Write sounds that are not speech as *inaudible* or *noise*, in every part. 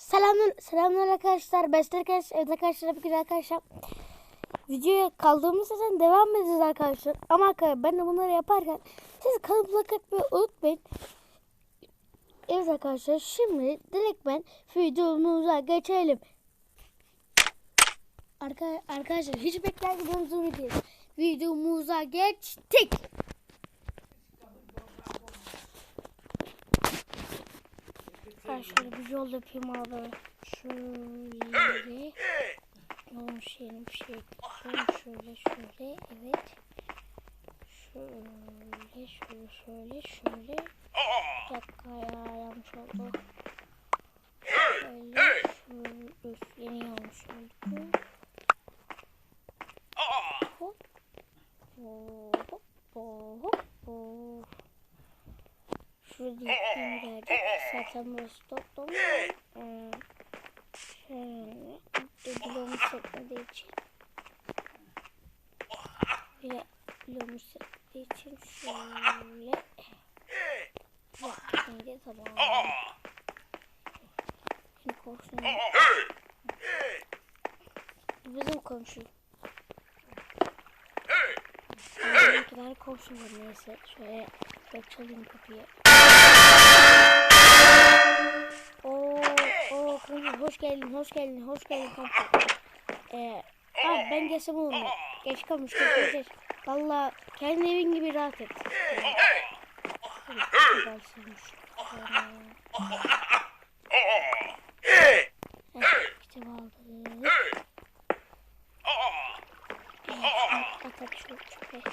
Selamlar, selamlar arkadaşlar. Beste arkadaşlar, evet arkadaşlar, bugün arkadaşlar videoya kaldığımız yerden devam edeceğiz arkadaşlar. Ama arkadaşlar ben de bunları yaparken siz kalıp like atmayı unutmayın. Evet arkadaşlar şimdi direkt ben videomuza geçelim. Arka, arkadaşlar hiç beklemediğimiz videomuza videomuza geçtik. Ben şöyle bir yol yapayım abi. Şöyle. Olmuş yerim bir şey ekliyorum. Şöyle şöyle. Evet. Şöyle şöyle şöyle şöyle. Bir dakika ya yanlış oldu. Şöyle şöyle. Üf, yeni yanlış oldu. Hop. Hop. Hop. Hop. Gittiğim geldik. Zaten burası toplam. Ee, şöyle. Bloğumu çekmediği için. De bloğumu çekmediği için şöyle. Neydi tamam. Şimdi komşum. Bizim komşu. Benimkiler komşu var neyse. Şöyle çalayım kapıyı. Hoş geldin, hoş geldin, hoş geldin komşu. Ee, abi ben gelsem olur mu? Geç komşu, geç, geç. Valla kendi evin gibi rahat et. İşte aldık. Atak şu çöpe.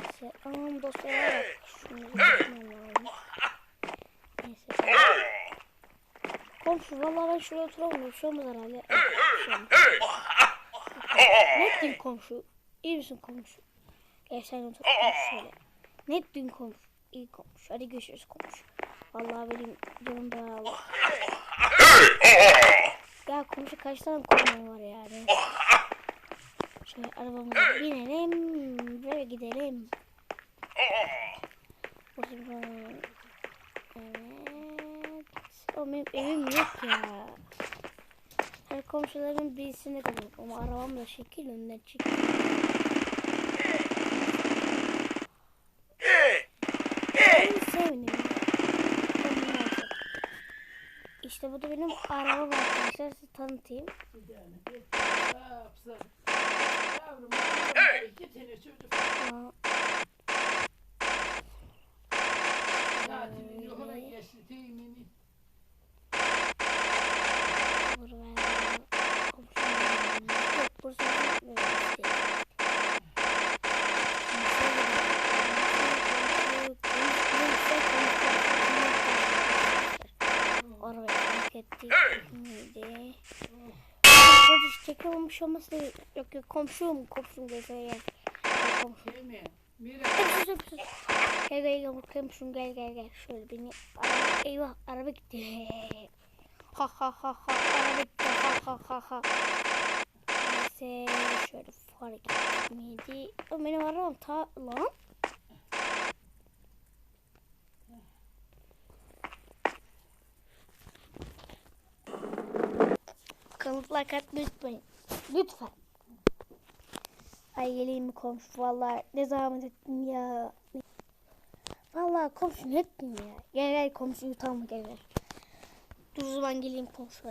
Neyse, aman dosyalara bak. Şunu yapmam lazım. Neyse. Komşu valla ben şuraya oturamıyorum. Şey olmaz herhalde. Ne ettin *laughs* komşu? İyi misin komşu? Gel sen otur komşu şöyle. Ne ettin komşu? İyi komşu. Hadi görüşürüz komşu. Vallahi benim canım bayağı var. Ya komşu kaç tane konum var yani. Şöyle arabamıza binelim ve gidelim. Zaman evet. Benim evim yok ya. Her komşuların birisinde kalıyorum ama arabam da şekil bunu alacağım. İşte bu da benim arabam arkadaşlar size tanıtayım. Yavrum, iki tane çocuk Aa, tatilin yoluna geçti temini. Vur ver. Komşum. Yok burası böyle işte. Arabayı fark ettik. Neydi? Komşu olması da yok yok komşum komşum gelse gel. Gel Komşum. Değil mi? Mira, Sus, sus, sus. Gel gel gel komşum gel gel gel. Şöyle beni araba, eyvah araba gitti. Ha ha ha ha araba gitti ha ha ha ha. Neyse şöyle fark etmedi. O benim arabam ta lan. Kanıtlar kat lütfen. Lütfen. Ay geleyim mi komşu vallahi ne zahmet ettin ya. Vallahi komşu ne ettin ya. Gel gel komşu utanma gel gel. Dur zaman geleyim komşu.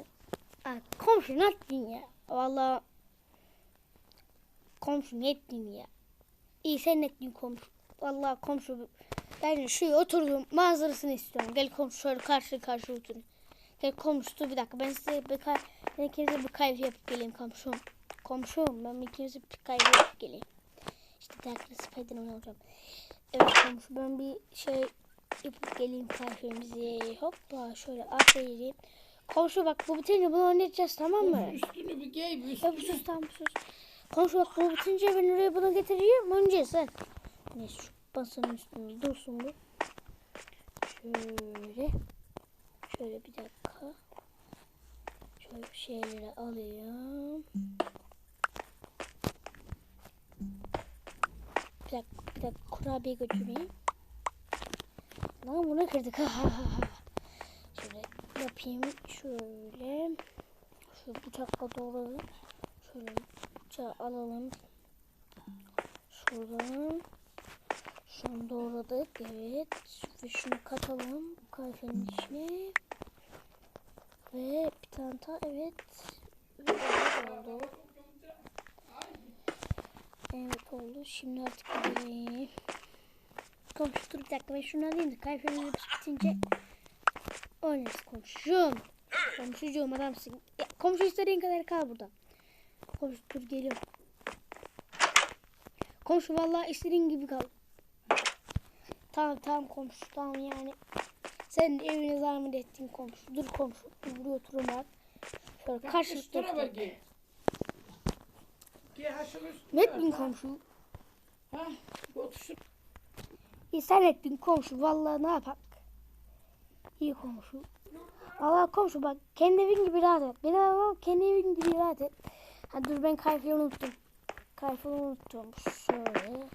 Aa, komşu ne ettin ya. Vallahi komşu ne ettin ya. İyi sen ne ettin komşu. Vallahi komşu ben şuraya oturdum manzarasını istiyorum. Gel komşu şöyle karşı karşı oturun. Gel komşu dur bir dakika ben size bir kay ben ikinize bir kahve yapıp geleyim komşum. Komşum ben ikinize bir kahve yapıp geleyim. İşte dertli Spiderman olacağım. Evet komşu ben bir şey yapıp geleyim kahvemizi. Hoppa şöyle aferin. Komşu bak bu bitince bunu oynayacağız tamam mı? üstünü bir giy, üstünü. sus tamam sus. Komşu bak bu bitince ben oraya bunu getireyim. Önce sen. Neyse şu basanın üstünde dursun bu. Şöyle. Şöyle bir dakika. Şöyle bir şeyleri alayım. Bir dakika, bir dakika kurabiye götüreyim. Lan bunu kırdık. *laughs* Şöyle yapayım. Şöyle. Şu bıçakla doğradım. Şöyle bıçağı alalım. Şuradan. Şunu doğradık. Evet. Ve şunu katalım. Kahvenin içine. Ve bir tane daha. Evet. Oldu. Evet oldu. Şimdi artık gidelim. Komşu bir dakika ben şunu alayım da hepsi bitince oynarız komşum. Komşucuğum adamsın. Ya, komşu istediğin kadar kal burada. Komşu dur geliyorum. Komşu vallahi istediğin gibi kal. Tamam tamam komşu tamam yani. Sen de evine zahmet ettin komşu. Dur komşu. Dur buraya oturun bak. Şöyle karşılıklı Üstüne oturun. bak gel. Gel ha şunun üstüne. Ne ettin komşu? Ha, otursun. İyi sen ettin komşu. Vallahi ne yapak? İyi komşu. Allah komşu bak kendi evin gibi rahat et. Benim babam kendi evin gibi rahat et. Ha dur ben kayfayı unuttum. Kayfayı unuttum. Şöyle.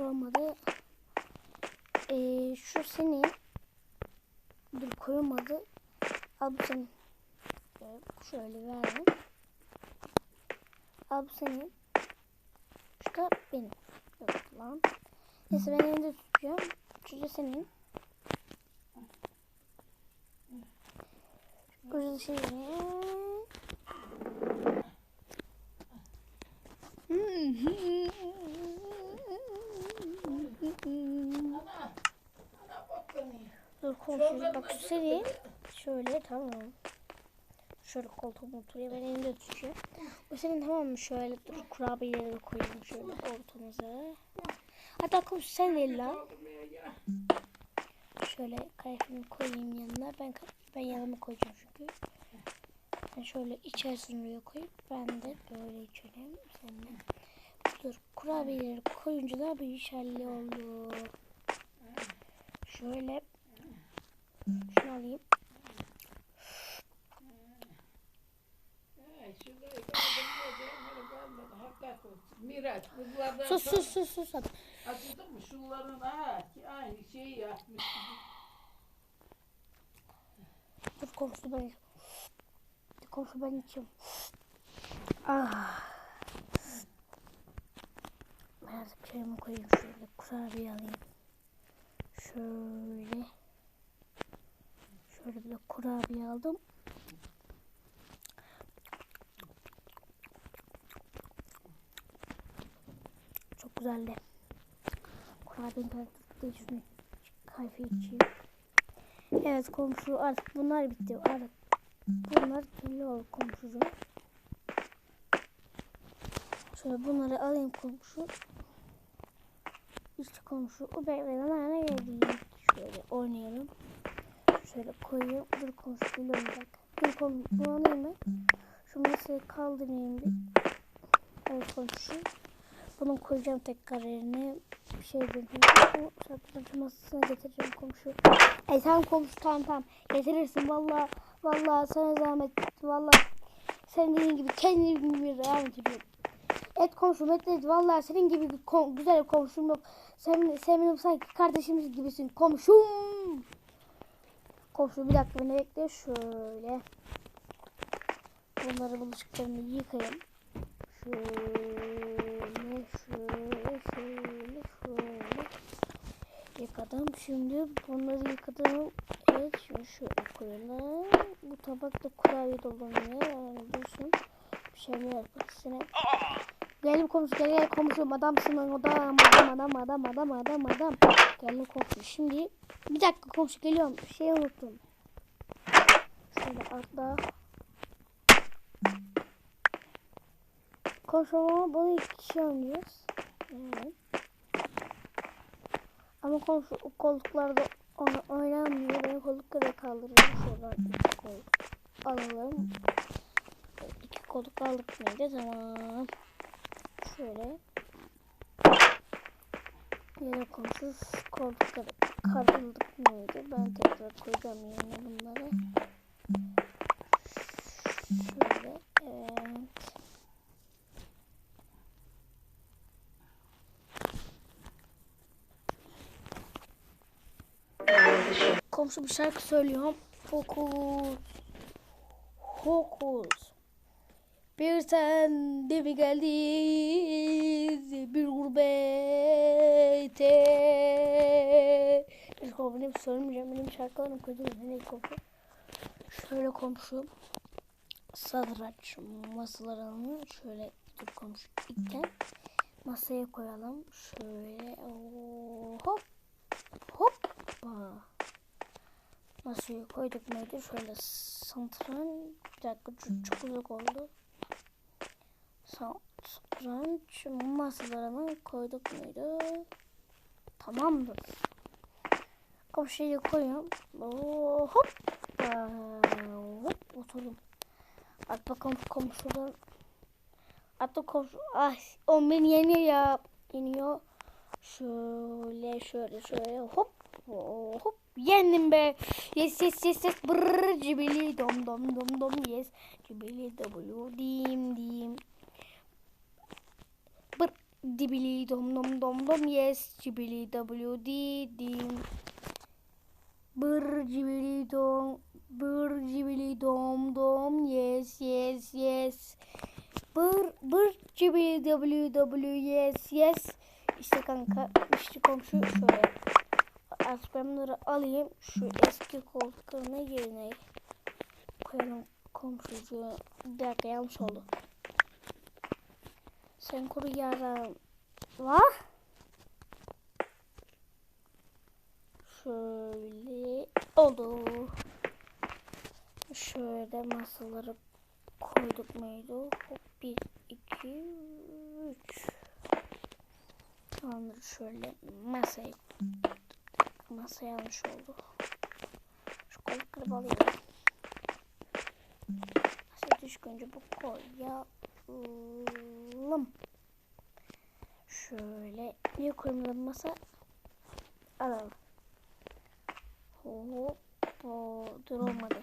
Olmadı. Ee, şu senin. Dur koyamadı. Al bu senin. Şöyle, verdim. Al bu senin. Şu da benim. Yok lan. Neyse ben elinde tutacağım. Şu senin. Şu da senin. Komşu bak senin. Şöyle tamam. Şöyle koltuğuma oturuyor. Ben elimde tutacağım. Bu senin tamam mı? Şöyle dur kurabiyeleri de koyayım şöyle ortamıza. Hatta komşu sen el. Şöyle kayfımı koyayım yanına. Ben ben yanıma koyacağım çünkü. Ben şöyle içerisine koyup ben de böyle içelim seninle. Dur kurabiyeleri koyunca da bir işelli oldu. Şöyle Miraç kızlardan Sus sus sus sus. Acıdı mı? Şunların ha, aynı şeyi yapmış. Dur komşu ben komşu ben içiyorum. Ah. Ben artık çayımı koyayım şöyle kurabiye alayım. Şöyle. Şöyle bir kurabiye aldım. Çok güzeldi. Kurabiyenin tuttuğu için kahve içeyim. Evet komşu artık bunlar bitti. Artık bunlar kirli oldu komşucuğum. Şöyle bunları alayım komşu. İşte komşu o beklenen hale geldi. Şöyle oynayalım. Şöyle koyayım. Dur bir dakika. Dur komşu bunu alayım ben. Şu masayı kaldırayım bir. Evet komşu. Bunu koyacağım tekrar yerine. Bir şey dedim. Bu saklıcı masasına getireceğim komşu. Ay tamam komşu tamam tamam. Getirirsin valla. Valla sana zahmet. Valla senin dediğin gibi kendi gibi rahmet ediyorum. Et komşum et et. Valla senin gibi bir kom- güzel bir komşum yok. Sen, sen benim sanki kardeşimiz gibisin. Komşum. Komşu bir dakika beni bekle. Şöyle. Bunları bulaşıklarını yıkayayım. Şöyle, şöyle, şöyle, şöyle. Yıkadım. Şimdi bunları yıkadım. Evet, şimdi şöyle koyalım. Bu tabakta kurabiye dolanıyor. Yani dursun. Bir şeyler yapmak istene. Gel komşu, gel gel komşum. Adamsın adam, adam, adam, adam, adam, adam, adam. Gel komşu. Şimdi bir dakika komşu geliyorum. Bir şey unuttum. Şöyle atla. Komşu ama bunu iki kişi oynuyoruz. Evet. Ama komşu koltuklarda onu oynanmıyor. Ben koltukları kaldırıyorum. Şuradan iki koltuk alalım. İki koltuk aldık mıydı? Tamam. Şöyle. Yine komşu şu koltukları kaldırdık mıydı? Ben tekrar koyacağım yerine bunları. Şöyle. Evet. Komşu bir şarkı söylüyorum. Fokus. Fokus. Bir sen de mi geldin bir gurbete? Bir komşu benim söylemeyeceğim. Benim şarkılarım kötü. Ne komşu? Şöyle komşum. Sadıraç masalarını şöyle dur komşu iken masaya koyalım. Şöyle Oo, hop hoppa. Masaya koyduk muydu? Şöyle santran bir dakika çok, çok uzak oldu. Satranç masalarını koyduk muydu? Tamamdır. Komşuyu koyuyorum. Oo, hoppa. Hop oturdum. At bakalım komşudan. At da komşu. Ay o beni yeniyor ya. Yeniyor. Şöyle şöyle şöyle hop hop yendim be. Yes yes yes yes brrr cibili dom dom dom dom yes cibili w dim dim dibili dom dom dom dom yes. Cibili w di dim brr cibili dom brr cibili dom dom yes yes yes. Brr brr cibili w w yes yes. İşte kanka işte komşu şöyle. Bunları alayım. Şu eski koltuklarına yerine koyalım. Komşucuğu bir dakika yanlış oldu sen koru yaram var şöyle oldu şöyle masaları koyduk muydu Hop, bir iki üç Tamamdır şöyle masayı masa yanlış oldu. Şu koltukları alayım. Masaya düşkünce bu koyalım. Şöyle niye koymadım masa? Alalım. Hop. Dur olmadı.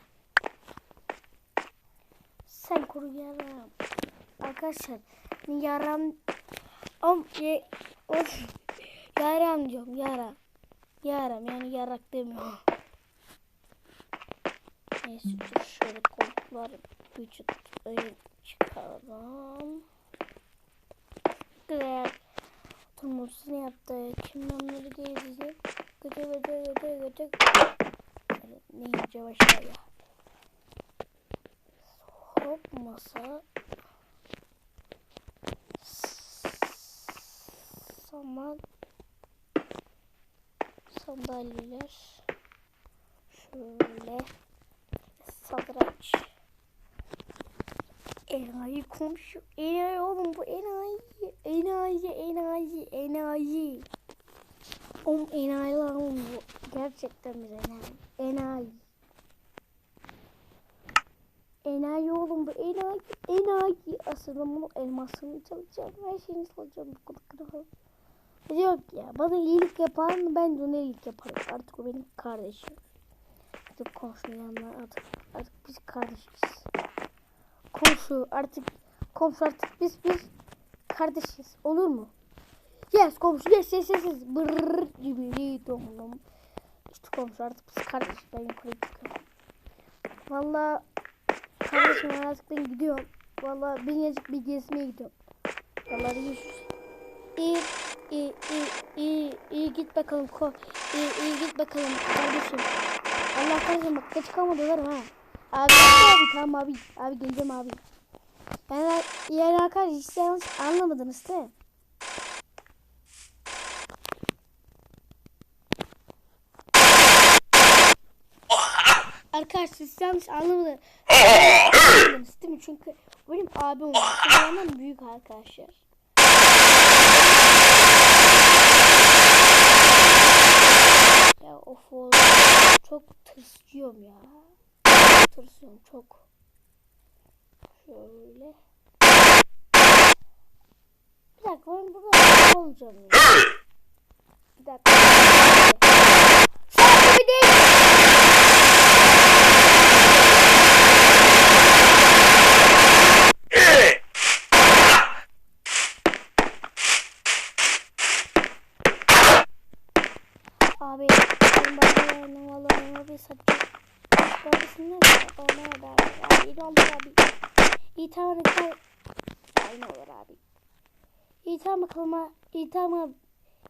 Sen koru yaram. Arkadaşlar yaram Am ye, of, yaram diyorum yaram. Yaram yani yarak demiyorum. Neyse şöyle koltuklar vücut öyle çıkaralım. Güzel. Turmutsuz ne yaptı? Kim onları gezdi? Gıcı gıcı gıcı gıcı. Ne yiyeceğim aşağıya. Hop masa. Saman sandalyeler şöyle sadraç enayi komşu. Enayi oğlum bu enayi. Enayi enayi enayi. Oğlum enayi lan bu. Gerçekten bir enayi. Enayi. Enayi oğlum bu enayi. Enayi. Aslında bunu elmasını çalacağım. Her şeyini çalacağım. Bu kadar Yok ya bana iyilik yapan ben de ona iyilik yaparım. Artık o benim kardeşim. Artık komşunun yanına artık, artık biz kardeşiz. Komşu artık komşu artık biz biz kardeşiz. Olur mu? Yes komşu yes yes yes yes. Brrrr gibi domdom. İşte komşu artık biz kardeşiz. Ben yukarı çıkıyorum. Valla kardeşim artık ben gidiyorum. Valla ben yazık bir gezmeye gidiyorum. Valla görüşürüz. İyi iyi iyi iyi iyi git bakalım ko iyi iyi git bakalım kardeşim. Allah kahretsin bak geç kalmadı var ha. Abi abi tamam abi abi geleceğim abi. Yani yani arkadaşlar hiç yanlış anlamadınız değil mi? Arkadaşlar siz yanlış anlamadınız. Değil mi? Çünkü benim abim. Benden büyük arkadaşlar. Ya of oğlum. Çok tırsıyorum ya. Tırsıyorum çok. Şöyle. Bir dakika ben burada olacağım. Bir dakika. Sen gibi değil. Abi ben bana yani vallahi abi satacağım. Ben aldık abi. İyi tamam hadi. Aynı olur abi. İyi tamam bakalım ha. İyi tamam.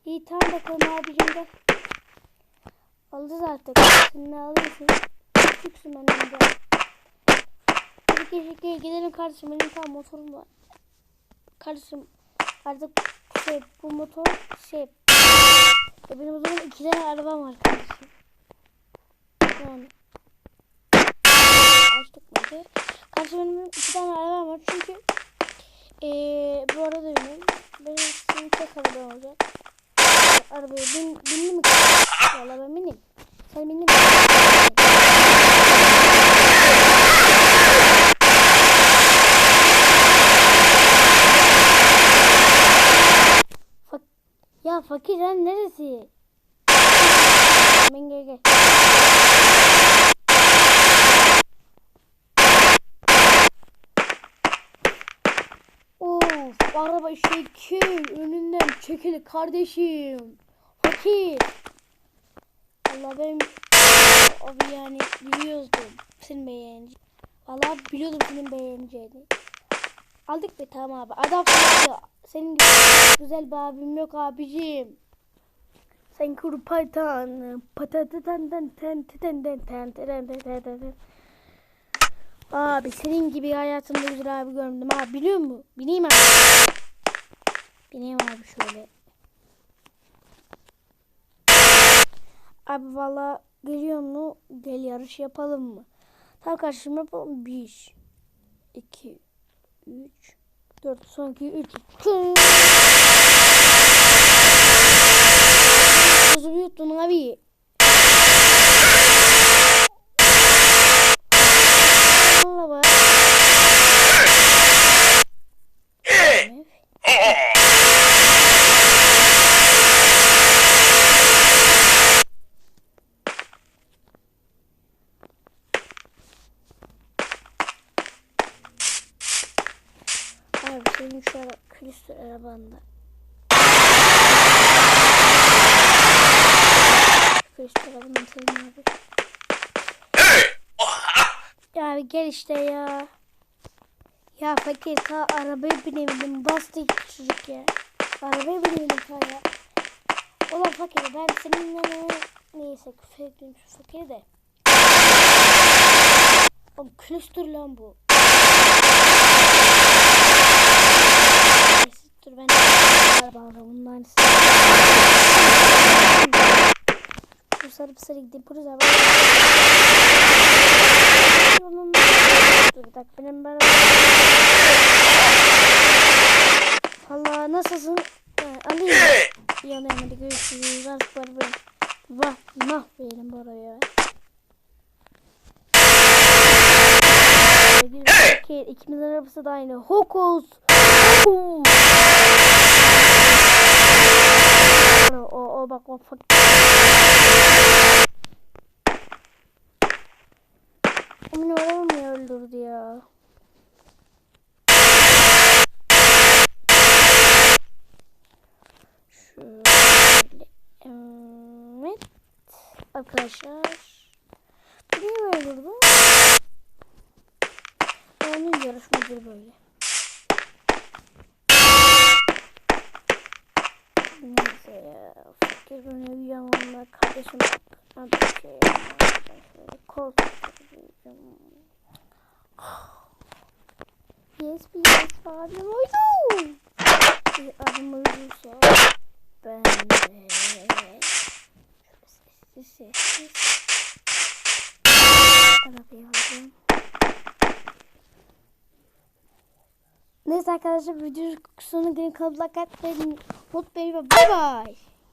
İyi tamam bakalım abicim gel. Alacağız artık. Sen ne alıyorsun? Küçüksün benden gel. Hadi gel, gidelim kardeşim. Benim tam motorum var. Kardeşim artık şey bu motor şey ya benim o zaman iki tane arabam var kardeşim. Yani açtık mıydı? Kardeşim benim iki tane arabam var çünkü eee bu arada benim benim senin tek arabam olacak. Arabaya bin, bindin mi? Valla ben bineyim. Sen bindin mi? Ya fakir lan neresi? Ben gel gel. Of araba şekil önünden çekil kardeşim. Fakir. Allah ben abi yani biliyordum senin beğeneceğini. Valla biliyordum senin beğeneceğini. Aldık be tamam abi. Adam senin gibi güzel bir abim yok abicim. Sen kuru paytan patatadan ten ten ten ten ten ten ten ten ten Abi senin gibi hayatımda güzel abi görmedim abi biliyor musun? Bineyim abi. Bineyim abi şöyle. Abi valla geliyor mu? Gel yarış yapalım mı? Tamam kardeşim yapalım. 1 2 3 4 son 2 3 Sözümü yuttun abi. Allah bak. Abi senin şu ara külüstür arabanda. Külüstür arabanın senin abi. Ya abi gel işte ya. Ya fakir ta arabaya binemedim. Bastı çocuk ya. Arabaya binemedim ta ya. Ulan fakir ben seninle neyse küfür etmeyeyim şu fakiri de. Oğlum külüstür lan bu. Neyse, Dur ben bundan Bu sarı sarı gidip buraya araba Dur bir dakika benim ben Allah nasılsın? Ha, alayım. İyi alayım hadi görüşürüz. Artık var böyle. Vah mahveyelim buraya. Bir iki, ikimizin arabası da aynı. Hokus. Hokus. O, o, bak o fak. O benim arabamı niye öldürdü ya? Şöyle. Evet. Arkadaşlar. Niye öldürdü? Onun yarışmacı böyle. Fakir beni uyuyamamla kardeşim. Hadi şey yapalım. Şöyle koltuk uyuyacağım. Yes yes abim uyudu. Bir abim uyuduysa ben de sessiz sessiz arabayı alacağım. Neyse arkadaşlar videonun sonuna gelin kalıp like atmayı unutmayın ve bay bay.